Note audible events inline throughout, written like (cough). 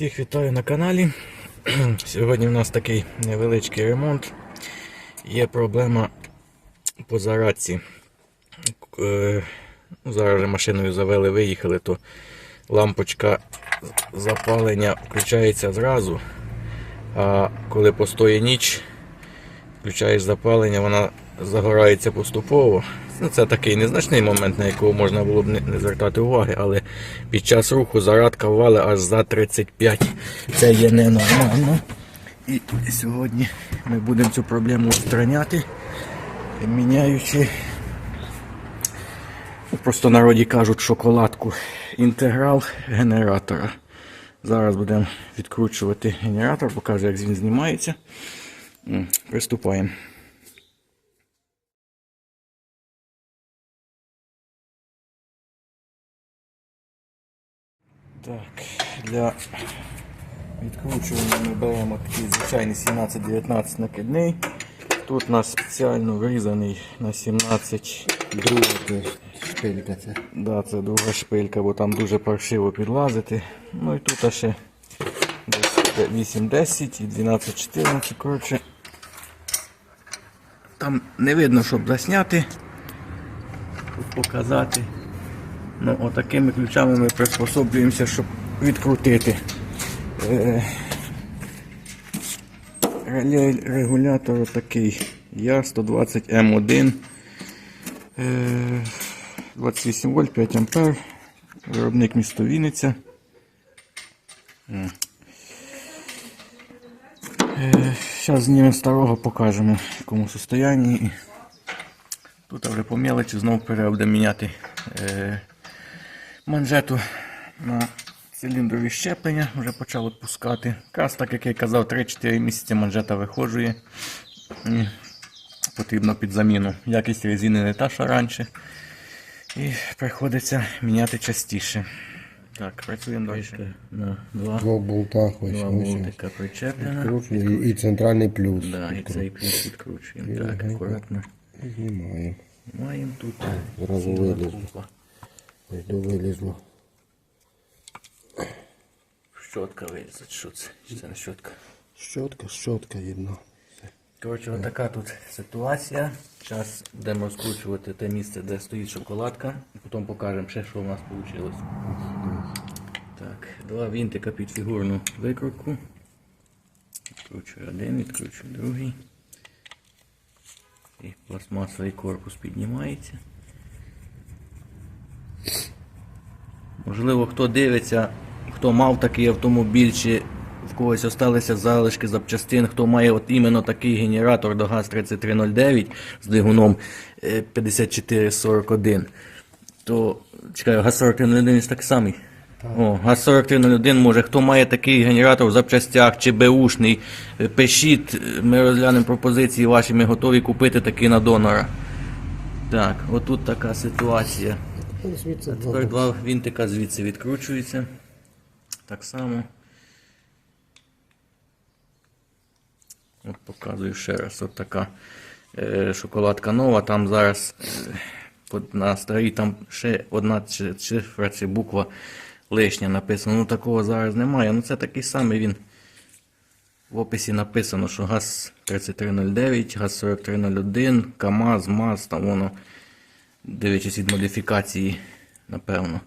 Всіх вітаю на каналі. (clears throat) Сьогодні у нас такий невеличкий ремонт. Є проблема по зарадці. Е, ну, Зараз машиною завели, виїхали, то лампочка запалення включається зразу. А коли постоє ніч, включаєш запалення, вона загорається поступово. Ну, це такий незначний момент, на якого можна було б не звертати уваги, але під час руху зарадка ввали аж за 35. Це є ненормально. І сьогодні ми будемо цю проблему устраняти, міняючи, ну, просто народі кажуть шоколадку, інтеграл генератора. Зараз будемо відкручувати генератор, покажу, як він знімається. Приступаємо. Так, для відкручування ми беремо такий звичайний 17-19 накидний. Тут у нас спеціально врізаний на 17 другий. Шпилька це. Да, це друга шпилька, бо там дуже паршиво підлазити. Ну і тут ще 8-10 і 12-14. Коротше, там не видно, щоб засняти, показати. Ну, отакими ключами ми приспособлюємося, щоб відкрутити. Е, Регулятор такий Я 120 М1. Е, 28 вольт, 5 ампер. Виробник місто Вінниця. Зараз знімемо старого, покажемо в якому состоянні. Тут вже по мелочі знову переобде міняти е, манжету на циліндрові щеплення, вже почало пускати. Якраз так, як я казав, 3-4 місяці манжета виходжує. І потрібно під заміну. Якість резини не та, що раніше. І приходиться міняти частіше. Так, працюємо далі. На два, В двох болтах ось два ось. болтика причеплено. І, і центральний плюс. Да, і цей плюс відкручуємо. Так, акуратно. Знімаємо. Маємо тут. Зразу до вилізло. Щотка вилізла, що це? Це не щотка? Щотка, щотка єдна. Коротше, отака тут ситуація. Зараз будемо розкручувати те місце, де стоїть шоколадка, і потім покажемо ще, що у нас вийшло. Так, два вінтика під фігурну викрутку. Відкручую один, відкручую другий. І пластмасовий корпус піднімається. Можливо, хто дивиться, хто мав такий автомобіль, чи в когось осталися залишки запчастин, хто має от іменно такий генератор до ГАЗ-3309 з двигуном е, 5441, то чекаю, ГАЗ-4301 так самий. О, ГАЗ-4301 може, хто має такий генератор в запчастях чи Бушний, е, пишіть, е, ми розглянемо пропозиції ваші, ми готові купити такий на донора. Так, отут така ситуація. Звідси Тепер два вінтика звідси відкручуються. Так само. От показую ще раз. От така е, шоколадка нова. Там зараз е, на старій там ще одна цифра чи буква лишня написана. Ну такого зараз немає. Ну це такий самий він. В описі написано, що ГАЗ 3309, ГАЗ 4301, КАМАЗ, МАЗ, там воно дивлячись від модифікації, напевно.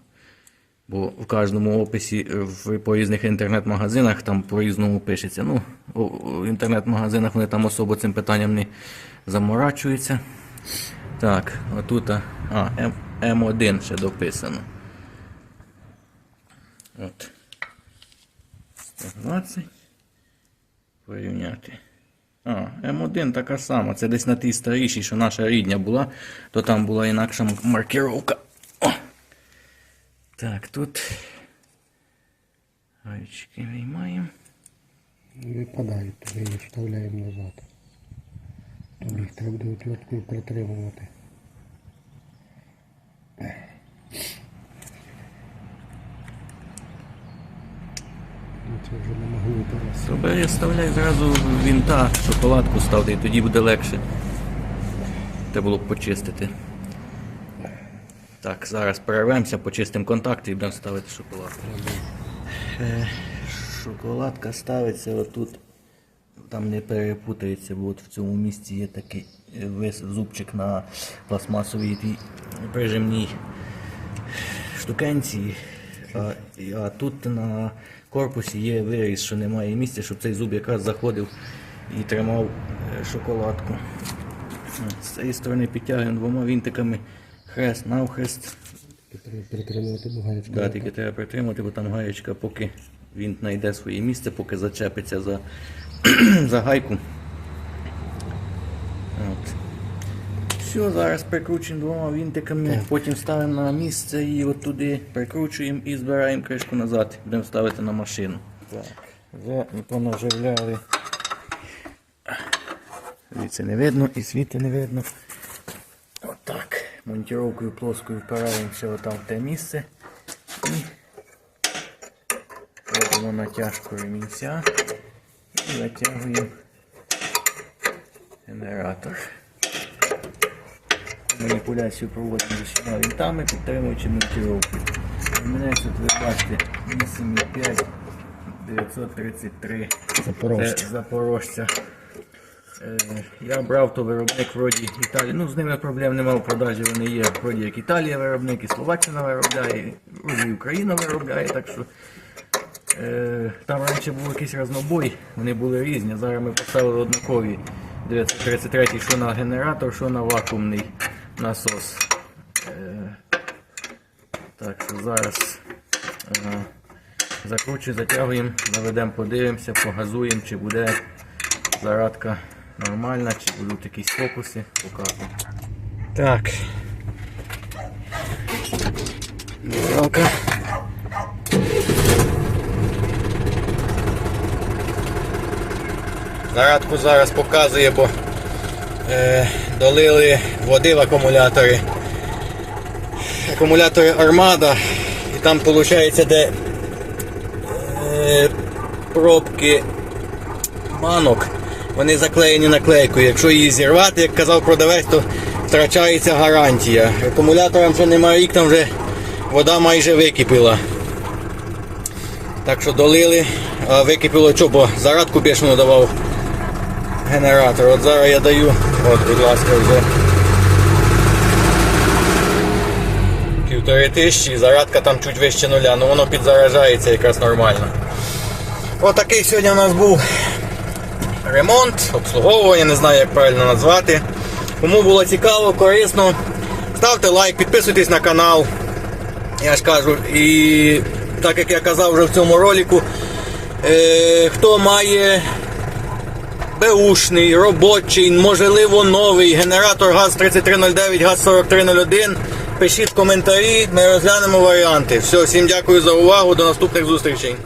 Бо в кожному описі е, в, по різних інтернет-магазинах там по-різному пишеться. Ну, у інтернет-магазинах вони там особо цим питанням не заморачуються. Так, отут а, а, М, М1 ще дописано. От. 120. Порівняти. А, М1 така сама. Це десь на тій старішій, що наша рідня була, то там була інакша маркировка. О! Так, тут. Гаючки виймаємо. Випадають, тоді їх вставляємо назад. Тобі їх треба буде отверткою притримувати. Ну, Це вже не магніти раз. То бери, вставляй зразу вінта, шоколадку ставте, і тоді буде легше. Треба було б почистити. Так, зараз перервемося, почистимо контакти і будемо ставити шоколадку. Е, Шоколадка ставиться отут, там не перепутається, бо от в цьому місці є такий е, вис, зубчик на пластмасовій прижимній штукенці. А, а тут на корпусі є виріз, що немає місця, щоб цей зуб якраз заходив і тримав е, шоколадку. З цієї сторони підтягуємо двома вінтиками хрест навхрест. Притримувати бугаєчку. Да, тільки треба притримати, бо там гаєчка, поки він знайде своє місце, поки зачепиться за, (clears throat) за гайку. От. Все, зараз прикручуємо двома вінтиками, потім ставимо на місце і от туди прикручуємо і збираємо кришку назад. Будемо ставити на машину. Так, вже понаживляли. Звідси не видно і світи не видно. Отак. Монтіровкою плоскою впираємося отам в те місце. І робимо натяжку ремінця і затягуємо генератор. Маніпуляцію проводимо з усіма вінтами, підтримуючи монтіровку. У мене тут ви бачите 8,5 933 Запорожця. Це Запорожця. Е, Я брав то виробник вроді Італії. Ну, з ними проблем немає в продажі. Вони є вроді як Італія виробник, і Словаччина виробляє, і Україна виробляє. Так що е, там раніше був якийсь разнобой, вони були різні. Зараз ми поставили однакові 933 що на генератор, що на вакуумний насос. Е, так що зараз е, закручуємо, затягуємо, заведемо, подивимося, погазуємо, чи буде Зарадка нормальна, чи будуть якісь фокуси, покажу. Так. Жалко. Зарадку зараз показує, бо долили води в акумулятори. Акумулятори Армада. І там виходить, де е, пробки банок, вони заклеєні наклейкою. Якщо її зірвати, як казав продавець, то втрачається гарантія. Акумуляторам вже немає рік, там вже вода майже википіла. Так що долили, а википіло що, бо зарадку бішено давав генератор. От зараз я даю, от, будь ласка, вже півтори тисячі, зарадка там чуть вище нуля, ну воно підзаражається якраз нормально. Отакий сьогодні у нас був ремонт, обслуговування, не знаю як правильно назвати. Кому було цікаво, корисно, ставте лайк, підписуйтесь на канал. Я ж кажу, і так як я казав вже в цьому ролику, е, хто має беушний, робочий, можливо новий генератор ГАЗ-3309, ГАЗ-4301, пишіть коментарі, ми розглянемо варіанти. Все, всім дякую за увагу, до наступних зустрічей.